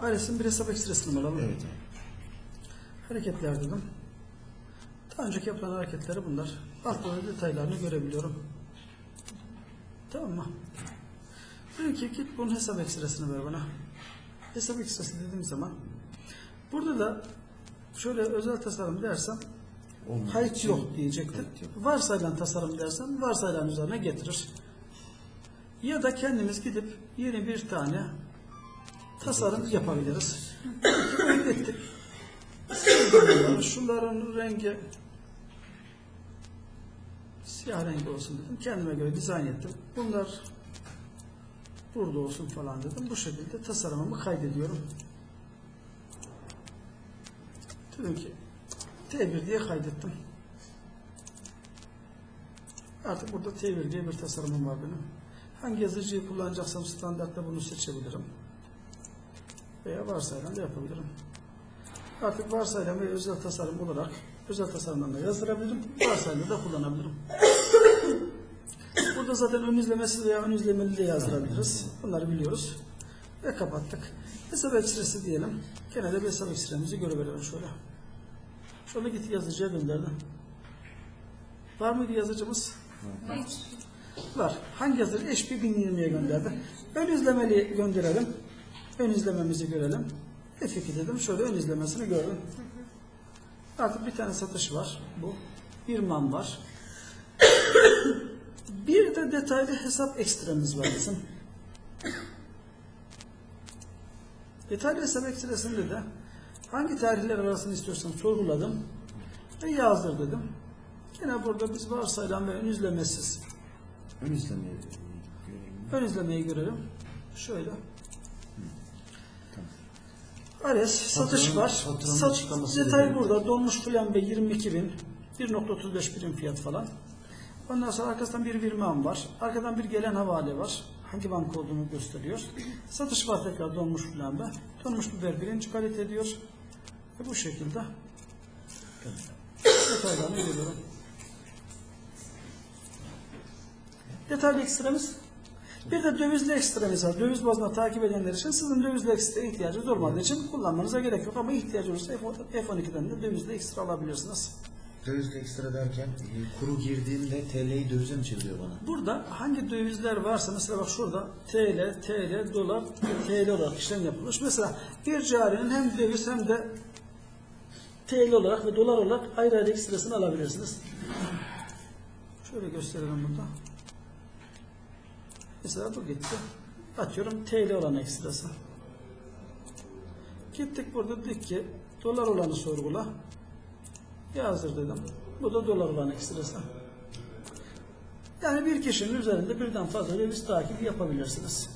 Ailesinin bir hesap ekstresini mi alalım? Evet. Hareketler dedim. Daha önceki yapılan hareketleri bunlar. Altta da detaylarını görebiliyorum. Tamam mı? Diyor ki git bunun hesap ekstresini ver bana. Hesap ekstresi dediğim zaman burada da şöyle özel tasarım dersem Olmadığı kayıt yok diyecektir. kayıt yok. Varsayılan tasarım dersen varsayılan üzerine getirir. Ya da kendimiz gidip yeni bir tane tasarım yapabiliriz. Öğrettik. Şunların rengi siyah rengi olsun dedim. Kendime göre dizayn ettim. Bunlar burada olsun falan dedim. Bu şekilde tasarımımı kaydediyorum. Dedim ki T1 diye kaydettim. Artık burada T1 diye bir tasarımım var benim. Hangi yazıcıyı kullanacaksam standartta bunu seçebilirim. Veya varsayılan da yapabilirim. Artık varsayılan ve özel tasarım olarak özel tasarımdan da yazdırabilirim. Varsayılan da kullanabilirim. Burada zaten ön izlemesi veya ön izlemeli de yazdırabiliriz. Bunları biliyoruz. Ve kapattık. Hesap ekstresi diyelim. Gene de bir hesap ekstremizi görüverelim şöyle. Şöyle git yazıcıya gönderdim. Var mıydı yazıcımız? Var. Hangi yazıcı? HP 1020'ye gönderdi. Ön izlemeli gönderelim. Ön izlememizi görelim. F2 dedim. Şöyle ön izlemesini gördüm. Artık bir tane satış var. Bu. Bir man var. Bir de detaylı hesap ekstremiz var bizim. Detaylı hesap ekstresinde de hangi tarihler arasını istiyorsan sorguladım ve yazdır dedim. Yine burada biz varsayılan ve ön izlemesiz Ön izlemeyi görelim. ön izlemeyi görelim. Şöyle. Ares satış var. faturanın Sat, açıklaması detay verelim. burada. Donmuş filan ve 22 bin. 1.35 birim fiyat falan. Ondan sonra arkasından bir virman var. Arkadan bir gelen havale var. Hangi banka olduğunu gösteriyor. Satış var tekrar donmuş da. Donmuş biber birinci kalite diyor. Ve bu şekilde detaylarını veriyorum. Detaylı ekstremiz. Bir de dövizli ekstremiz var. Döviz bazında takip edenler için sizin dövizli ekstra ihtiyacınız olmadığı için kullanmanıza gerek yok. Ama ihtiyacı olursa F12'den de dövizli ekstra alabilirsiniz. Dövizli ekstra derken e, kuru girdiğimde TL'yi dövize mi çeviriyor bana? Burada hangi dövizler varsa mesela bak şurada TL, TL, dolar, TL olarak işlem yapılmış. Mesela bir carinin hem döviz hem de TL olarak ve dolar olarak ayrı ayrı ekstrasını alabilirsiniz. Şöyle gösterelim burada. Mesela bu gitti. Atıyorum TL olan ekstrası. Gittik burada dedik ki dolar olanı sorgula. Yazdır dedim. Bu da dolar olan ekstrası. Yani bir kişinin üzerinde birden fazla döviz takibi yapabilirsiniz.